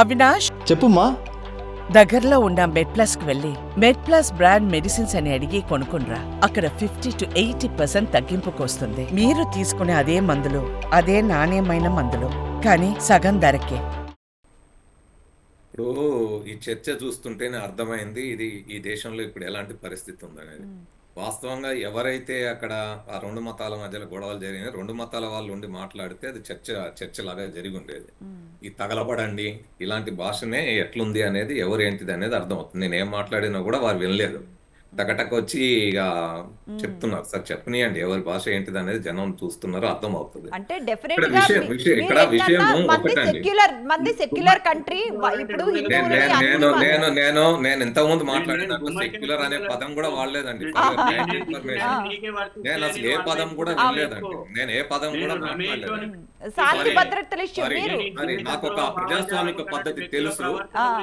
అవినాష్? చెప్పుమా దగ్గరలో ఉన్న మెడ్ ప్లస్కు వెళ్ళి మెడ్ ప్లస్ బ్రాండ్ మెడిసిన్స్ అని అడిగి కొనుక్కునరా అక్కడ ఫిఫ్టీ టు ఎయిటీ పర్సెంట్ తగ్గింపుకు వస్తుంది మీరు తీసుకునే అదే మందులు అదే నాణ్యమైన మందులు కానీ సగం ధరకే. ఇప్పుడు ఈ చర్చ చూస్తుంటేనే అర్థమైంది ఇది ఈ దేశంలో ఇప్పుడు ఎలాంటి పరిస్థితి ఉందనేది. వాస్తవంగా ఎవరైతే అక్కడ ఆ రెండు మతాల మధ్యలో గొడవలు జరిగినాయి రెండు మతాల వాళ్ళు ఉండి మాట్లాడితే అది చర్చ చర్చ లాగా జరిగి ఉండేది ఈ తగలబడండి ఇలాంటి భాషనే ఎట్లుంది అనేది ఎవరు ఏంటిది అనేది అర్థమవుతుంది. నేను ఏం మాట్లాడినా కూడా వారు వినలేదు. టకటక వచ్చి ఇక చెప్తున్నారు. సార్ చెప్పనియండి ఎవరి భాష ఏంటిది అనేది జనం చూస్తున్నారు అర్థం అవుతుంది అంటే డెఫినెట్గా విషయం- విషయం- ఇక్కడ మంది ఒకటండి. సెక్యులర్ మంది సెక్యులర్ కంట్రీ ఇప్పుడు నేను నేను నేను నేను మాట్లాడినట్లు నేను సెక్యులర్ అనే పదం కూడా వాడలేదండి. నేను- అసలు ఏ పదం కూడా వినలేదండి. నేను ఏ పదం కూడా మాట్లాడలేదు. నాకు ఒక ప్రజాస్వామిక పద్ధతి తెలుసు.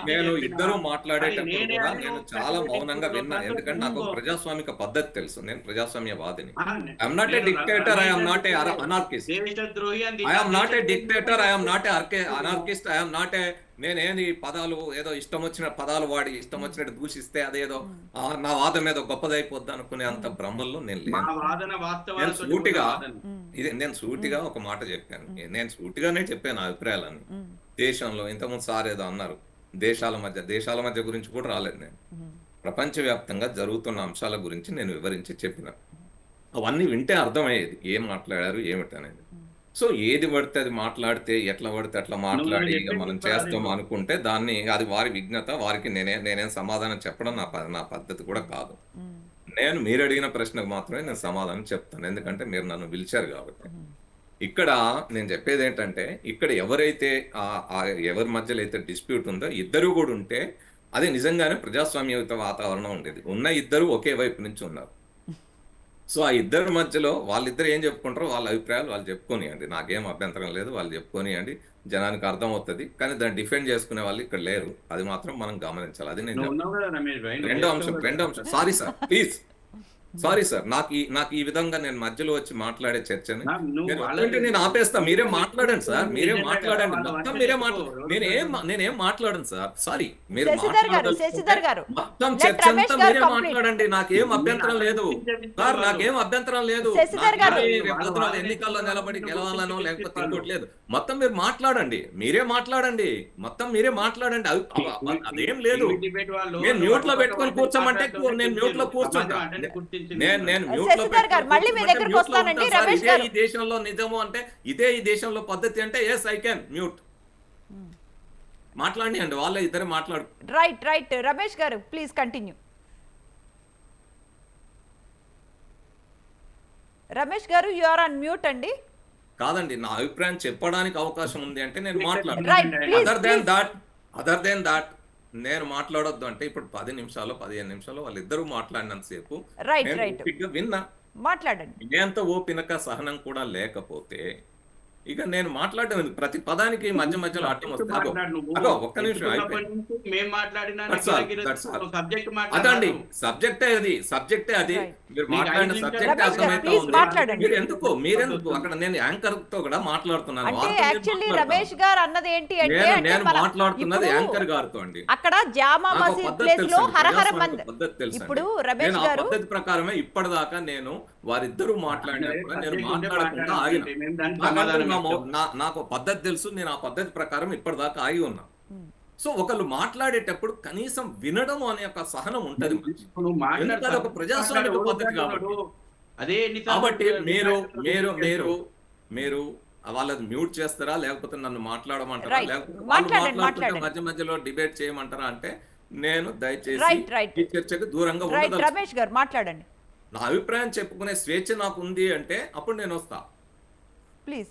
నేను ఇద్దరు మాట్లాడేటప్పుడు నేనే కూడా నేను చాలా మౌనంగా విన్నాను ఎందుకంటే నాకు ప్రజాస్వామిక పద్ధతి తెలుసు. నేను ప్రజాస్వామ్యవాదిని I'm not a dictator I'm not a anarchist I'm not a dictator I'm not a అర్కే anarchist I'm not a నేనేది పదాలు ఏదో ఇష్టం వచ్చిన పదాలు వాడి ఇష్టం వచ్చినట్టు దూషిస్తే అదేదో నా వాదం ఏదో గొప్పదైపోద్ది అనుకునే అంత భ్రమల్లో నేను వాస్తవాలతో సూటిగా. ఇది నేను సూటిగా ఒక మాట చెప్పాను. నేను సూటిగానే చెప్పాను నా అభిప్రాయాలని దేశంలో ఇంతకుముందు సార్ ఏదో అన్నారు. దేశాల మధ్య దేశాల మధ్య గురించి కూడా రాలేదు నేను. ప్రపంచవ్యాప్తంగా జరుగుతున్న అంశాల గురించి నేను వివరించి చెప్పిన. అవన్నీ వింటే అర్థమయ్యేది. ఏం మాట్లాడారు ఏమిటి అనేది. సో ఏది పడితే అది మాట్లాడితే ఎట్లా పడితే అట్లా మాట్లాడి ఇక మనం చేస్తాం అనుకుంటే దాన్ని అది వారి విఘ్నత వారికి నేనే నేనేం సమాధానం చెప్పడం నా నా పద్ధతి కూడా కాదు. నేను మీరు అడిగిన ప్రశ్నకు మాత్రమే నేను సమాధానం చెప్తాను. ఎందుకంటే మీరు నన్ను పిలిచారు కాబట్టి. ఇక్కడ నేను చెప్పేది ఏంటంటే ఇక్కడ ఎవరైతే ఎవరి మధ్యలో అయితే డిస్ప్యూట్ ఉందో ఇద్దరు కూడా ఉంటే అది నిజంగానే ప్రజాస్వామ్యయుత వాతావరణం ఉండేది. ఉన్న ఇద్దరు ఒకే వైపు నుంచి ఉన్నారు. సో ఆ ఇద్దరి మధ్యలో వాళ్ళిద్దరు ఏం చెప్పుకుంటారో వాళ్ళ అభిప్రాయాలు వాళ్ళు చెప్పుకోనియండి. నాకేం అభ్యంతరం లేదు వాళ్ళు చెప్పుకోనియండి. జనానికి అర్థం అవుతుంది కానీ దాన్ని డిఫెండ్ చేసుకునే వాళ్ళు ఇక్కడ లేరు. అది మాత్రం మనం గమనించాలి. అది నేను రెండో అంశం రెండో అంశం. Sorry sir please. Sorry sir నాకు ఈ నాకు ఈ విధంగా నేను మధ్యలో వచ్చి మాట్లాడే చర్చని నువ్వు నేను ఆపేస్తా. మీరే మాట్లాడండి సార్ మీరే మాట్లాడండి. మొత్తం మీరే. మాట్లాడండి నేనేం మా- నేనేం మాట్లాడను సార్ సారీ మీరు మొత్తం చర్చ అంతా మీరే. మాట్లాడండి. నాకేం అభ్యంతరం లేదు. సార్ నాకేం అభ్యంతరం లేదు. ఎన్నికల్లో నిలబడి గెలవాలనో లేకపోతే ఇంకోటి లేదు మొత్తం మీరు మాట్లాడండి. మీరే మాట్లాడండి. మొత్తం మీరే మాట్లాడండి. అదేం లేదు. నేను మ్యూట్లో పెట్టుకొని కూర్చోమంటే నేను మ్యూట్లో కూర్చుంటా నేను నేను మ్యూట్లో మళ్ళీ మీ దగ్గరికి వస్తానండి. రమేష్ గారు. ఈ దేశంలో నిజము అంటే ఇదే ఈ దేశంలో పద్ధతి అంటే ఎస్ ఐ కెన్ మ్యూట్ మాట్లాడి అండి వాళ్ళే ఇద్దరే మాట్లాడు రైట్ రైట్ రమేష్ గారు ప్లీజ్ కంటిన్యూ రమేష్ గారు యు ఆర్ ఆన్ మ్యూట్ అండి కాదండి నా అభిప్రాయం చెప్పడానికి అవకాశం ఉంది అంటే నేను please, other than. That other than that నేను మాట్లాడొద్దు అంటే ఇప్పుడు పది నిమిషాలు పదిహేను నిమిషాలు వాళ్ళిద్దరూ మాట్లాడినంతసేపు విన్నా. మాట్లాడండి. వినేంత ఓపినక సహనం కూడా లేకపోతే ఇక నేను మాట్లాడడం ఎందుకు? ప్రతి పదానికి మధ్య మధ్యలో అడ్డం వస్తుంది. ఒక్క నిమిషం అదండి సబ్జెక్టే అది సబ్జెక్టే అది. మీరు మాట్లాడిన సబ్జెక్ట్ అర్థమైతే ఉంది. మీరు ఎందుకు మీరెందుకు? అక్కడ నేను యాంకర్తో కూడా మాట్లాడుతున్నాను. రమేష్ గారు అన్నది ఏంటి అంటే నేను మాట్లాడుతున్నది యాంకర్ గారితో అండి. అక్కడ జామా మసీద్ ప్లేస్లో హరహర. ఇప్పుడు రమేష్ గారు పద్ధతి ప్రకారమే ఇప్పటిదాకా నేను వారిద్దరూ మాట్లాడినప్పుడు నేను మాట్లాడకుండా ఆగిన. నాకు ఒక పద్ధతి తెలుసు నేను ఆ పద్ధతి ప్రకారం ఇప్పటిదాకా ఆగి ఉన్నా. సో ఒకళ్ళు మాట్లాడేటప్పుడు కనీసం వినడం అనే ఒక సహనం ఉంటది ఒక ప్రజాస్వామిక పద్ధతి కాబట్టి. అదే కాబట్టి మీరు మీరు మీరు మీరు వాళ్ళది మ్యూట్ చేస్తారా? లేకపోతే నన్ను మాట్లాడమంటారా. లేకపోతే మాట్లాడుతుంటే. మధ్య మధ్యలో డిబేట్ చేయమంటారా? అంటే నేను దయచేసి చర్చకు దూరంగా రమేష్ గారు మాట్లాడండి. నా అభిప్రాయం చెప్పుకునే స్వేచ్ఛ నాకు ఉంది అంటే అప్పుడు నేను వస్తా. ప్లీజ్.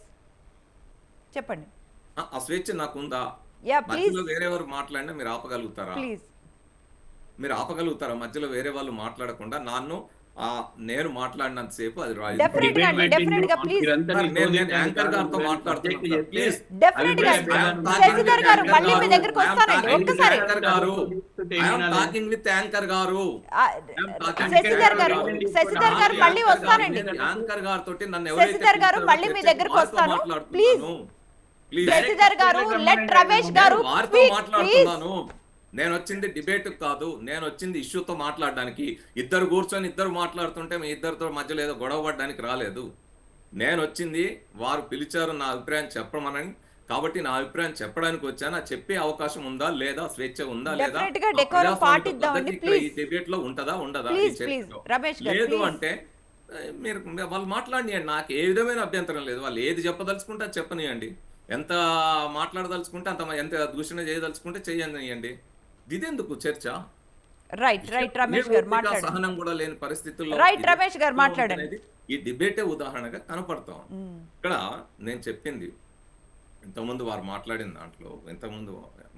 చెప్పండి. ఆ- స్వేచ్ఛ నాకు ఉందా మధ్యలో వేరే వారు మాట్లాడినా మీరు ఆపగలుగుతారా? మీరు ఆపగలుగుతారా? మధ్యలో వేరే వాళ్ళు మాట్లాడకుండా నన్ను ఆ నేను మాట్లాడినంత సేపు అది యాంకర్ గారు మళ్ళీ మీ దగ్గరకు వస్తానండి ఒక్కసారి. యాంకర్ గారు గారితో నన్ను శశిధర్ గారు మళ్ళీ మీ దగ్గరకు వస్తాను. ప్లీజ్. ప్లీజ్ శశిధర్ గారు లెట్ రమేష్. మాట్లాడుతున్నాను. నేను వచ్చింది డిబేట్ కాదు నేను వచ్చింది ఇష్యూతో మాట్లాడడానికి. ఇద్దరు కూర్చొని ఇద్దరు మాట్లాడుతుంటే మీ ఇద్దరితో మధ్యలో ఏదో గొడవ పడడానికి రాలేదు. నేను వచ్చింది వారు పిలిచారు నా అభిప్రాయం చెప్పమని కాబట్టి నా అభిప్రాయం చెప్పడానికి వచ్చాను. చెప్పే అవకాశం ఉందా లేదా స్వేచ్ఛ ఉందా లేదా? ఈ. డిబేట్లో ఉంటదా ఉండదా లేదు. అంటే మీరు వాళ్ళు మాట్లాడియండి నాకు ఏ విధమైన అభ్యంతరం లేదు. వాళ్ళు ఏది చెప్పదలుచుకుంటే చెప్పనియండి. ఎంత మాట్లాడదలుచుకుంటే అంత ఎంత దూషణ చేయదలుచుకుంటే చేయనియండి. ఇదెందుకు చర్చ? రైట్ రైట్ రమేష్ గారు మాట్లాడండి. సహనం కూడా లేని పరిస్థితుల్లో ఇది రమేష్ గారు మాట్లాడండి. ఈ డిబేటే ఉదాహరణగా కనపడతాం ఇక్కడ నేను చెప్పింది ఇంతకుముందు వారు మాట్లాడిన దాంట్లో ఇంతకుముందు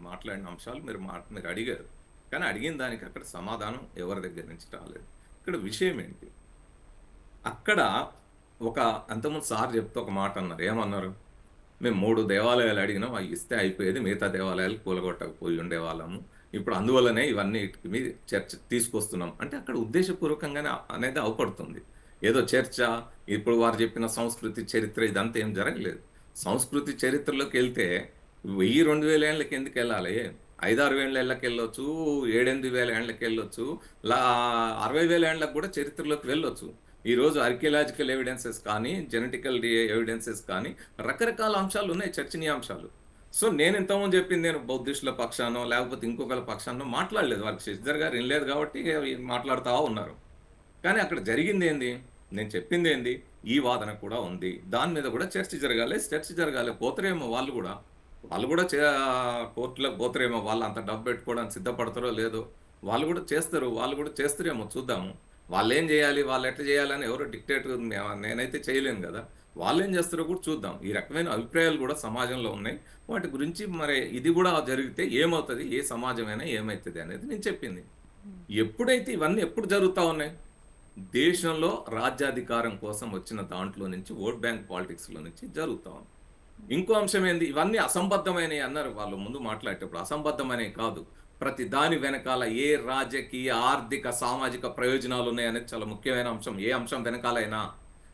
మాట్లాడిన అంశాలు మీరు మీరు అడిగారు. కానీ అడిగిన దానికి అక్కడ సమాధానం ఎవరి దగ్గర నుంచి రాలేదు. ఇక్కడ విషయం ఏంటి? అక్కడ ఒక అంతకుముందు సార్ చెప్తే ఒక మాట అన్నారు. ఏమన్నారు? మేము మూడు దేవాలయాలు అడిగినాం అవి ఇస్తే అయిపోయేది మిగతా దేవాలయాలు కూలగొట్టకపోయి ఉండేవాళ్ళము. ఇప్పుడు అందువల్లనే ఇవన్నీ మీద చర్చ తీసుకొస్తున్నాం. అంటే అక్కడ ఉద్దేశపూర్వకంగానే అనేది అవపడుతుంది. ఏదో చర్చ ఇప్పుడు వారు చెప్పిన సంస్కృతి చరిత్ర ఇదంతా ఏం జరగలేదు. సంస్కృతి చరిత్రలోకి వెళ్తే వెయ్యి రెండు వేల ఏళ్ళకి ఎందుకు వెళ్ళాలి? ఐదారు వేల ఏళ్ళకి వెళ్ళొచ్చు ఏడెనిమిది వేల ఏళ్ళకి వెళ్ళొచ్చు లా అరవై వేల ఏళ్ళకి కూడా చరిత్రలోకి వెళ్ళొచ్చు. ఈరోజు ఆర్కియలాజికల్ ఎవిడెన్సెస్ కానీ జెనెటికల్ ఎవిడెన్సెస్ కానీ రకరకాల అంశాలు ఉన్నాయి చర్చనీయాంశాలు. సో నేను ఇంతకుముందు చెప్పింది నేను బౌద్ధిస్టుల పక్షానో లేకపోతే ఇంకొకరి పక్షానో మాట్లాడలేదు వాళ్ళకి. శశిధర్ గారు వినలేదు కాబట్టి మాట్లాడుతూ ఉన్నారు. కానీ అక్కడ జరిగింది ఏంది? నేను చెప్పింది ఏంది? ఈ వాదన కూడా ఉంది. దాని మీద కూడా చర్చ జరగాలి చర్చ జరగాలి. పోతరేమో వాళ్ళు కూడా వాళ్ళు కూడా చే కోర్టులకు పోతరేమో వాళ్ళు అంత డబ్బు పెట్టుకోవడానికి సిద్ధపడతారో లేదో వాళ్ళు కూడా చేస్తారు వాళ్ళు కూడా చేస్తారేమో చూద్దాము. వాళ్ళు ఏం చేయాలి వాళ్ళు ఎట్లా చేయాలని ఎవరు డిక్టేట్ నేనైతే చేయలేను కదా. వాళ్ళు ఏం చేస్తారో కూడా చూద్దాం. ఈ రకమైన అభిప్రాయాలు కూడా సమాజంలో ఉన్నాయి. వాటి గురించి మరి ఇది కూడా జరిగితే ఏమవుతుంది? ఏ సమాజమైనా ఏమవుతుంది అనేది నేను చెప్పింది. ఎప్పుడైతే ఇవన్నీ ఎప్పుడు జరుగుతూ ఉన్నాయి? దేశంలో రాజ్యాధికారం కోసం వచ్చిన దాంట్లో నుంచి ఓట్ బ్యాంక్ పాలిటిక్స్లో నుంచి జరుగుతా ఉంది. ఇంకో అంశం ఏంది? ఇవన్నీ అసంబద్ధమైనవి అన్నారు వాళ్ళు ముందు మాట్లాడేటప్పుడు. అసంబద్ధమైనవి కాదు. ప్రతి దాని వెనకాల ఏ రాజకీయ ఆర్థిక సామాజిక ప్రయోజనాలు ఉన్నాయనేది చాలా ముఖ్యమైన అంశం. ఏ అంశం వెనకాలైనా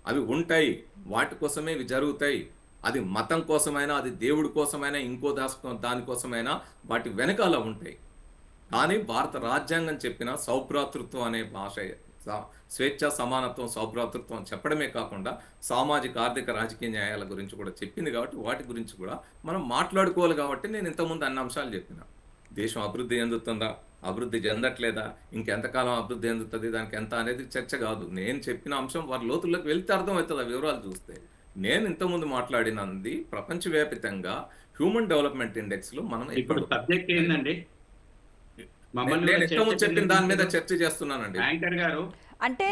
అవి ఉంటాయి. వాటి కోసమే ఇవి జరుగుతాయి. అది మతం కోసమైనా అది దేవుడి కోసమైనా ఇంకో దాసుకో దానికోసమైనా వాటి వెనకాల ఉంటాయి. కానీ భారత రాజ్యాంగం చెప్పిన సౌభ్రాతృత్వం అనే భాష స్వేచ్ఛ సమానత్వం సౌభ్రాతృత్వం చెప్పడమే కాకుండా సామాజిక ఆర్థిక రాజకీయ న్యాయాల గురించి కూడా చెప్పింది కాబట్టి వాటి గురించి కూడా మనం మాట్లాడుకోవాలి కాబట్టి నేను ఇంతకుముందు అన్ని అంశాలు చెప్పిన. దేశం అభివృద్ధి చెందుతుందా? అభివృద్ధి చెందట్లేదా? ఇంకెంతకాలం అభివృద్ధి చెందుతుంది? దానికి ఎంత అనేది చర్చ కాదు. నేను చెప్పిన అంశం వారి లోతుల్లోకి వెళ్తే అర్థమవుతుంది ఆ వివరాలు చూస్తే. నేను ఇంతకుముందు మాట్లాడినది ప్రపంచవ్యాపితంగా హ్యూమన్ డెవలప్మెంట్ ఇండెక్స్లో మనం ఇప్పుడు సబ్జెక్ట్ మమ్మల్ని నేను చెప్పిన దాని మీద. చర్చ చేస్తున్నానండి. యాంకర్ గారు అంటే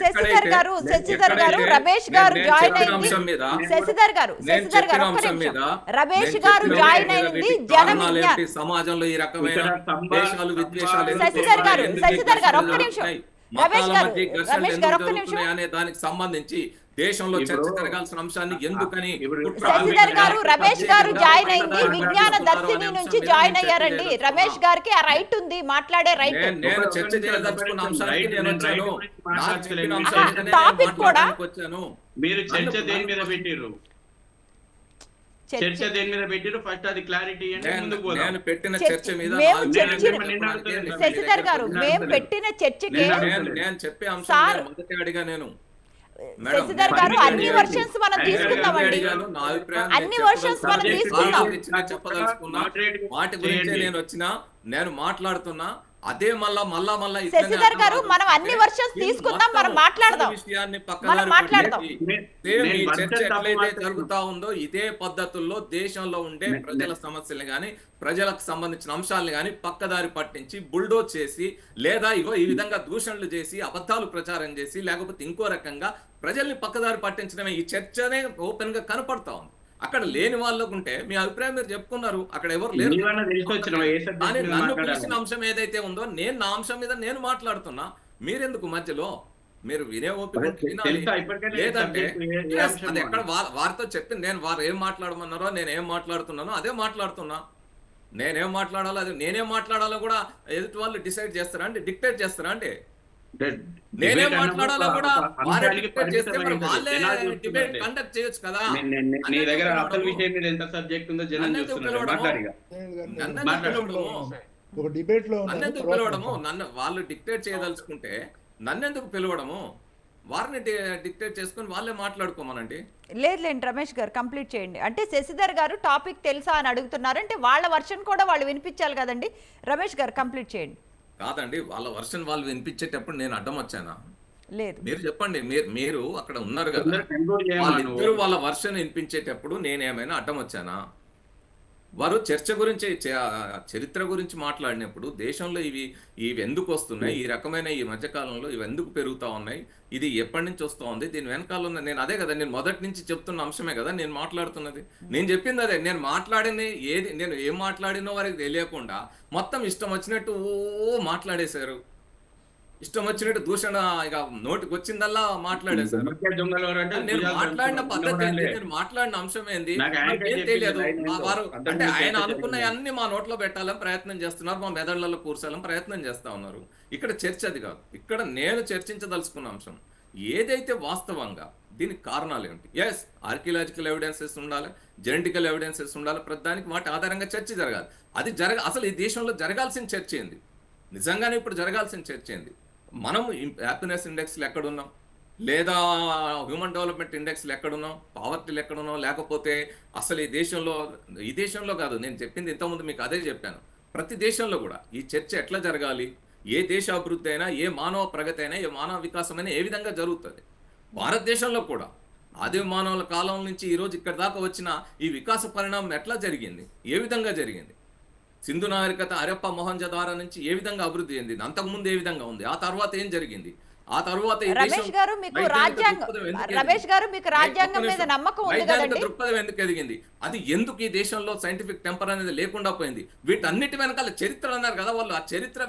శశిధర్ గారు శశిధర్ గారు రమేష్ గారు జాయిన్ అయింది అంశం మీద శశిధర్ గారు శశిధర్ గారు ఒక్క నిమిషం రమేష్ గారు జాయిన్ అయింది జన? సమాజంలో ఈ రకమైన శశిధర్ గారు, శశిధర్ గారు, ఒక్క నిమిషం. రమేష్ గారు, రమేష్ గారు, ఒక్క నిమిషం. అనే దానికి సంబంధించి దేశంలో చర్చ జరగాల్సిన అంశాన్ని ఎందుకని శశిధర్ గారు రమేష్ గారు జాయిన్ అయింది విజ్ఞాన దర్శిని నుంచి జాయిన్ అయ్యారండి. రమేష్ గారికి ఆ రైట్ ఉంది. మాట్లాడే రైట్ నేను చర్చ చేయదలుచుకున్న అంశానికి నేను వచ్చాను. టాపిక్ కూడా- మీరు చర్చ దేని మీద పెట్టిర్రు? చర్చ దేని మీద ఫస్ట్ అది క్లారిటీ అంటే నేను పెట్టిన చర్చ- మీద శశిధర్ గారు. మేము పెట్టిన చర్చకే నేను- చెప్పే అంశం అడిగా నేను. శశిధర్ గారు. అన్ని వర్షన్స్ మనం తీసుకుందామండి అన్ని నేను versions మనం. తీసుకుందాం. నేను వచ్చిన నేను మాట్లాడుతున్నా అదే మళ్ళా మళ్ళా మళ్ళా శశిధర్ గారు మనం అన్ని మీరు తీసుకుందాం, మనం మాట్లాడదాం. విషయాన్ని పక్కదారి మాట్లాడదాం. ఈ చర్చ ఎట్లయితే. జరుగుతా ఉందో ఇదే పద్ధతుల్లో దేశంలో ఉండే ప్రజల సమస్యల్ని గాని ప్రజలకు సంబంధించిన అంశాలను గాని పక్కదారి పట్టించి బుల్డోజ్ చేసి లేదా ఇగో ఈ విధంగా దూషణలు చేసి అబద్ధాలు ప్రచారం చేసి లేకపోతే ఇంకో రకంగా ప్రజల్ని పక్కదారి పట్టించడమే ఈ చర్చనే ఓపెన్గా కనపడతా ఉంది అక్కడ లేని వాళ్ళకు ఉంటే మీ అభిప్రాయం మీరు చెప్పుకున్నారు. అక్కడ ఎవరు లేరు. కానీ నన్ను? పిలిచిన అంశం ఏదైతే ఉందో నేను నా అంశం మీద నేను మాట్లాడుతున్నా. మీరెందుకు మధ్యలో? మీరు వినే ఓపిక లేదంటే అది ఎక్కడ వారితో చెప్పింది నేను వారు ఏం మాట్లాడమన్నారో నేను ఏం మాట్లాడుతున్నానో అదే మాట్లాడుతున్నా. నేనేం మాట్లాడాలో అది నేనేం మాట్లాడాలో కూడా ఎదుటి వాళ్ళు డిసైడ్ చేస్తారా అండి? డిక్టేట్ చేస్తారా అండి? నేనే మాట్లాడాలో కూడా డిబేట్. కండక్ట్ చేయొచ్చు కదా. నే- దగ్గర అసలు పిలవడము? విషయం మీద ఎంత సబ్జెక్ట్ ఉందో జనం? ఒక డిబేట్లో నన్ను ఎందుకు పిలవడము నన్ను వాళ్ళు డిక్టేట్ చేయదలుచుకుంటే నన్ను ఎందుకు పిలవడము? వారిని డిక్టేట్ చేసుకొని వాళ్ళే మాట్లాడుకోమనండి. లేదు లేండి రమేష్ గారు కంప్లీట్ చేయండి. అంటే శశిధర్ గారు టాపిక్ తెలుసా అని అడుగుతున్నారు అంటే వాళ్ళ వర్షన్ కూడా వాళ్ళు వినిపించాలి కదండి. రమేష్ గారు కంప్లీట్ చేయండి. కాదండి వాళ్ళ వర్షన్ వాళ్ళు వినిపించేటప్పుడు నేను అడ్డం వచ్చానా? లేదు. మీరు చెప్పండి మీరు మీరు అక్కడ ఉన్నారు కదా. వాళ్ళిద్దరు? వాళ్ళ వర్షన్ వినిపించేటప్పుడు నేనేమైనా అడ్డం వచ్చానా? వారు చర్చ గురించి చ- చరిత్ర గురించి మాట్లాడినప్పుడు దేశంలో ఇవి ఇవి ఎందుకు వస్తున్నాయి? ఈ రకమైన ఈ మధ్యకాలంలో ఇవి ఎందుకు పెరుగుతా ఉన్నాయి? ఇది ఎప్పటి నుంచి వస్తూ ఉంది? దీని వెనకాల ఉన్న నేను అదే కదా నేను మొదటి నుంచి చెప్తున్న అంశమే కదా నేను మాట్లాడుతున్నది. నేను చెప్పింది అదే నేను మాట్లాడింది ఏది నేను ఏం మాట్లాడినో వారికి తెలియకుండా మొత్తం ఇష్టం వచ్చినట్టు ఓ మాట్లాడేశారు. ఇష్టం వచ్చినట్టు దూషణ ఇక నోటికి వచ్చిందల్లా ఎవరు అంటే నేను మాట్లాడిన పద్ధతి ఏంటి? నేను మాట్లాడిన అంశం ఏంది? నాకు తెలియదు. మా. వారు అంటే ఆయన ఎంత అనుకున్న చెప్పింది? అన్ని మా నోట్లో పెట్టాలని ప్రయత్నం చేస్తున్నారు. మా మెదళ్ళలో కూర్చాలని ప్రయత్నం చేస్తా ఉన్నారు. ఇక్కడ చర్చ అది కాదు. ఇక్కడ నేను చర్చించదలుచుకున్న అంశం ఏదైతే వాస్తవంగా దీనికి కారణాలు ఏమిటి ఎస్ ఆర్కియలాజికల్ ఎవిడెన్సెస్ ఉండాలి జెనెటికల్ ఎవిడెన్సెస్ ఉండాలి ప్రతిదానికి వాటి ఆధారంగా చర్చ జరగాలి. అది జరగ అసలు ఈ దేశంలో జరగాల్సిన చర్చ ఏంది? నిజంగానే ఇప్పుడు జరగాల్సిన చర్చ ఏంది? మనం హ్యాపీనెస్ ఇండెక్స్లు ఎక్కడున్నాం? లేదా హ్యూమన్ డెవలప్మెంట్ ఇండెక్స్లు ఎక్కడున్నాం? పావర్టీలు ఎక్కడున్నాం? లేకపోతే అసలు ఈ దేశంలో ఈ దేశంలో కాదు నేను చెప్పింది ఇంతకుముందు మీకు అదే చెప్పాను. ప్రతి దేశంలో కూడా ఈ చర్చ ఎట్లా జరగాలి? ఏ దేశ అభివృద్ధి అయినా ఏ మానవ ప్రగతి అయినా ఏ మానవ వికాసం అయినా ఏ విధంగా జరుగుతుంది? భారతదేశంలో కూడా ఆది మానవుల కాలం నుంచి ఈరోజు ఇక్కడ దాకా వచ్చిన ఈ వికాస పరిణామం ఎట్లా జరిగింది? ఏ విధంగా జరిగింది? సింధు నాగరికత హరప్ప మొహంజదారో నుంచి ఏ విధంగా అభివృద్ధి చెందింది? అంతకుముందు ఏ విధంగా ఉంది? ఆ తర్వాత ఏం జరిగింది? ఆ తర్వాత రమేష్ గారు మీకు రాజ్యాంగం దృక్పథం ఎందుకు ఎదిగింది? రమేష్ గారు మీకు రాజ్యాంగం మీద. నమ్మకం ఉంది కదండి. దృక్పథం ఎందుకు ఎదిగింది? అది ఎందుకు ఈ దేశంలో సైంటిఫిక్ టెంపర్ అనేది లేకుండా పోయింది? వీటన్నిటి వెనకాల చరిత్ర అన్నారు కదా వాళ్ళు. ఆ చరిత్ర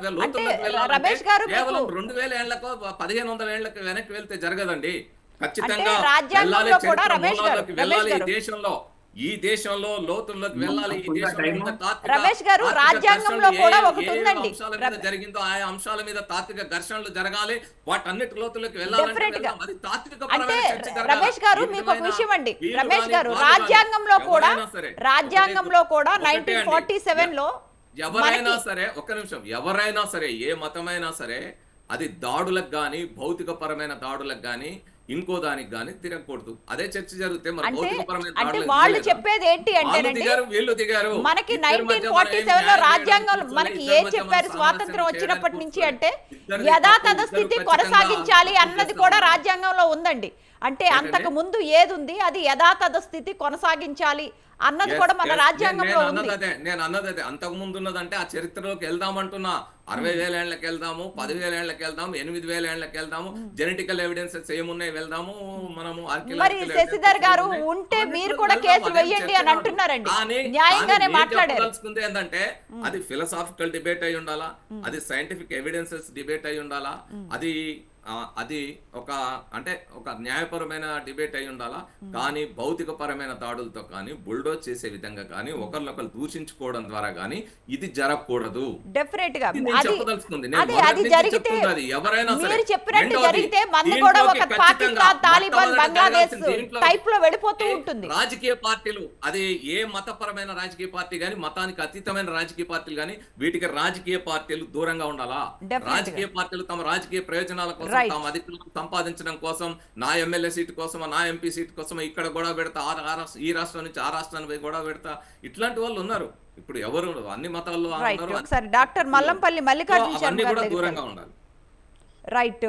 రమేష్ గారు కేవలం రెండు వేల ఏళ్ళకు పదిహేను వందల ఏళ్ళకు వెనక్కి వెళ్తే జరగదండి. ఖచ్చితంగా వెళ్ళాలి. దేశంలో. ఈ దేశంలో లోతుల్లోకి వెళ్ళాలి. ఈ దేశంలో రమేష్ గారు, రాజ్యాంగంలో కూడా ఒకటి ఉందండి. జరిగిందో ఆయా అంశాల మీద తాత్విక ఘర్షణలు జరగాలి. వాటన్నిటి లోతుల్లోకి వెళ్ళాలంటే జరగాలి. రమేష్ గారు ఈ మీకు ఒక విధమైన విషయం అండి. వీళ్ళు రమేష్ కానీ, గారు వాళ్ళు కానీ, రాజ్యాంగంలో కూడా రాజ్యాంగంలో కూడా ఒకటే నైన్టీన్ అండి. ఫార్టీ సెవెన్లో ఎవరైనా సరే ఒక్క నిమిషం. ఎవరైనా సరే ఏ మతమైనా సరే అది దాడులకు గాని భౌతిక పరమైన దాడులకు గాని ఇంకో దానికి గాని తిరగకూడదు అదే చర్చ జరిగితే మరి అంటే అంటే వాళ్ళు? చెప్పేది ఏంటి దిగారు మనకి నైన్టీన్ ఫార్టీ మనం సెవెన్లో చేయడానికి మనకి ఏం చెప్పారు మనం స్వాతంత్రం వచ్చినప్పటి నుంచి అంటే యథాతథ స్థితి కొనసాగించాలి అన్నది కూడా. రాజ్యాంగంలో ఉందండి అంటే? అంతకు ముందు ఏది ఉంది అది యథాతథ స్థితి కొనసాగించాలి అన్నది కూడా మన. రాజ్యాంగంలో అన్నది నేను అన్నది అదే అంతకు ముందు ఉన్నదంటే ఆ చరిత్రలోకి వెళ్దామంటున్నా అరవై వేల ఏళ్ళకి వెళ్దాము పదివేల ఏళ్ళకి వెళ్దాము ఎనిమిది వేల ఏళ్ళకి వెళ్దాము జెనెటికల్ ఎవిడెన్సెస్ ఏమున్నాయి వెళ్దాము మనము మరి శశిధర్ గారు? ఉంటే మీరు కూడా వెళ్దాం. కేసు చర్చ అని. అంటున్నారండి. న్యాయంగానే మాట్లాడారు. ఏంటంటే అది ఫిలసాఫికల్ డిబేట్ అయి ఉండాలా అది సైంటిఫిక్ ఎవిడెన్సెస్ డిబేట్ అయి ఉండాలా అది అది ఒక అంటే ఒక న్యాయపరమైన డిబేట్ అయి ఉండాలా కానీ భౌతిక పరమైన దాడులతో కానీ బుల్డోజ్ చేసే విధంగా కానీ ఒకరినొకరు దూషించుకోవడం ద్వారా కానీ ఇది జరగకూడదు డెఫినెట్గా చెప్పదలుచుకుంది. ఎవరైనా. మీరు చెప్పినట్టు జరిగితే మంది కూడా ఒక దీంట్లోకి పాకిస్తాన్ ఖచ్చితంగా తాలిబాన్ మొట్టమొదటి బంగ్లాదేశ్ జరగాల్సింది దీంట్లో టైప్లో వెళ్ళిపోతూ ఉంటుంది రాజకీయ పార్టీలు అది ఏ మతపరమైన రాజకీయ పార్టీ గాని మతానికి అతీతమైన రాజకీయ పార్టీలు గాని వీటికి రాజకీయ పార్టీలు దూరంగా ఉండాలా. రాజకీయ పార్టీలు తమ రాజకీయ ప్రయోజనాల కోసం. తమ అధికారులను సంపాదించడం కోసం నా ఎమ్మెల్యే సీట్ కోసం నా ఎంపీ సీట్ కోసం ఇక్కడ గొడవ పెడతా ఈ రాష్ట్రం నుంచి ఆ రాష్ట్రానికి పోయి గొడవ పెడతా. ఇట్లాంటి వాళ్ళు ఉన్నారు. ఇప్పుడు ఎవరు అన్ని మతాల్లో డాక్టర్ మల్లంపల్లి మల్లికార్జున దూరంగా ఉండాలి. రైట్